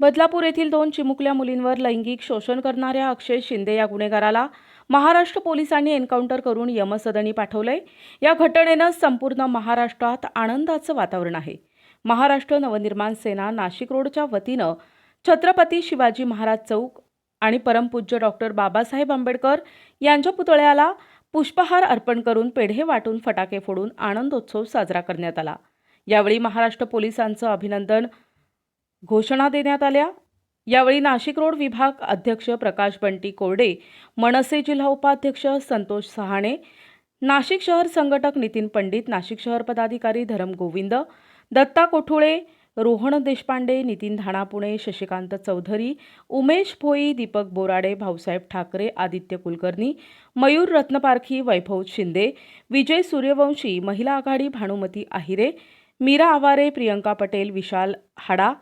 बदलापूर येथील दोन चिमुकल्या मुलींवर लैंगिक शोषण करणाऱ्या अक्षय शिंदे या गुन्हेगाराला महाराष्ट्र पोलिसांनी एन्काउंटर करून यमसदनी पाठवलंय. या घटनेनं संपूर्ण महाराष्ट्रात आनंदाचं वातावरण आहे. महाराष्ट्र नवनिर्माण सेना नाशिक रोडच्या वतीनं छत्रपती शिवाजी महाराज चौक आणि परमपूज्य डॉक्टर बाबासाहेब आंबेडकर यांच्या पुतळ्याला पुष्पहार अर्पण करून पेढे वाटून फटाके फोडून आनंदोत्सव साजरा करण्यात आला. यावेळी महाराष्ट्र पोलिसांचं अभिनंदन घोषणा देण्यात आल्या. यावेळी नाशिक रोड विभाग अध्यक्ष प्रकाश बंटी कोरडे मनसे जिल्हा उपाध्यक्ष संतोष सहाणे नाशिक शहर संघटक नितीन पंडित नाशिक शहर पदाधिकारी धरम गोविंद दत्ता कोठुळे रोहन देशपांडे नितीन धाणा पुणे शशिकांत चौधरी उमेश भोई दीपक बोराडे भाऊसाहेब ठाकरे आदित्य कुलकर्णी मयूर रत्नपारखी वैभव शिंदे विजय सूर्यवंशी महिला आघाडी भानुमती आहिरे मीरा आवारे प्रियंका पटेल विशाल हाडा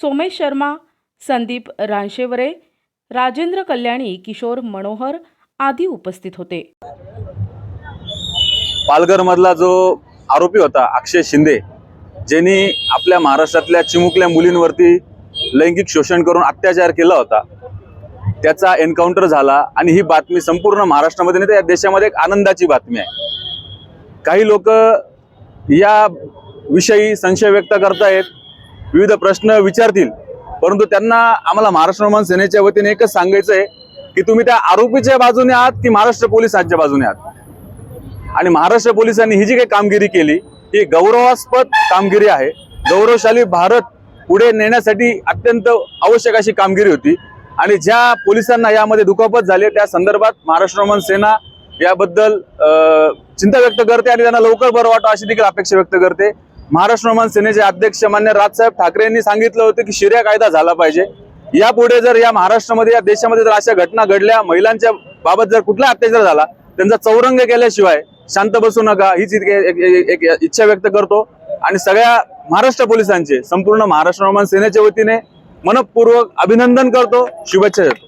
सोमेश शर्मा संदीप रानशेवरे राजेंद्र कल्याणी किशोर मनोहर आदी उपस्थित होते. पालघर मधला जो आरोपी होता अक्षय शिंदे ज्यांनी आपल्या महाराष्ट्रातल्या चिमुकल्या मुलींवरती लैंगिक शोषण करून अत्याचार केला होता त्याचा एन्काउंटर झाला आणि ही बातमी संपूर्ण महाराष्ट्रामध्ये नाही तर या देशामध्ये एक आनंदाची बातमी आहे. काही लोक या विषयी संशय व्यक्त करतायत विविध प्रश्न विचारतील. परंतु त्यांना आम्हाला महाराष्ट्र निर्माण सेनेच्या वतीने एकच सांगायचं आहे की तुम्ही त्या आरोपीच्या बाजूने आहात की महाराष्ट्र पोलिसांच्या बाजूने आहात? आणि महाराष्ट्र पोलिसांनी ही जी काही कामगिरी केली ही गौरवास्पद कामगिरी आहे. गौरवशाली भारत पुढे नेण्यासाठी अत्यंत आवश्यक अशी कामगिरी होती. आणि ज्या पोलिसांना यामध्ये दुखापत झाली त्या संदर्भात महाराष्ट्र रोमन सेना याबद्दल चिंता व्यक्त करते आणि त्यांना लवकर बरं वाटतं अशी देखील अपेक्षा व्यक्त करते. महाराष्ट्र रोमन सेनेचे अध्यक्ष मान्य राजसाहेब ठाकरे यांनी सांगितलं होतं की शिर्या कायदा झाला पाहिजे. यापुढे जर या महाराष्ट्रामध्ये या देशामध्ये जर अशा घटना घडल्या महिलांच्या बाबत जर कुठला अत्याचार झाला त्यांचा चौरंग केल्याशिवाय शांत बसू नका हीच इतके- एक- एक- एक इच्छा व्यक्त करतो. आणि सगळ्या महाराष्ट्र पोलिसांचे संपूर्ण महाराष्ट्र रोमन सेनेच्या वतीने मनपूर्वक अभिनंदन करतो. शुभेच्छा देतो.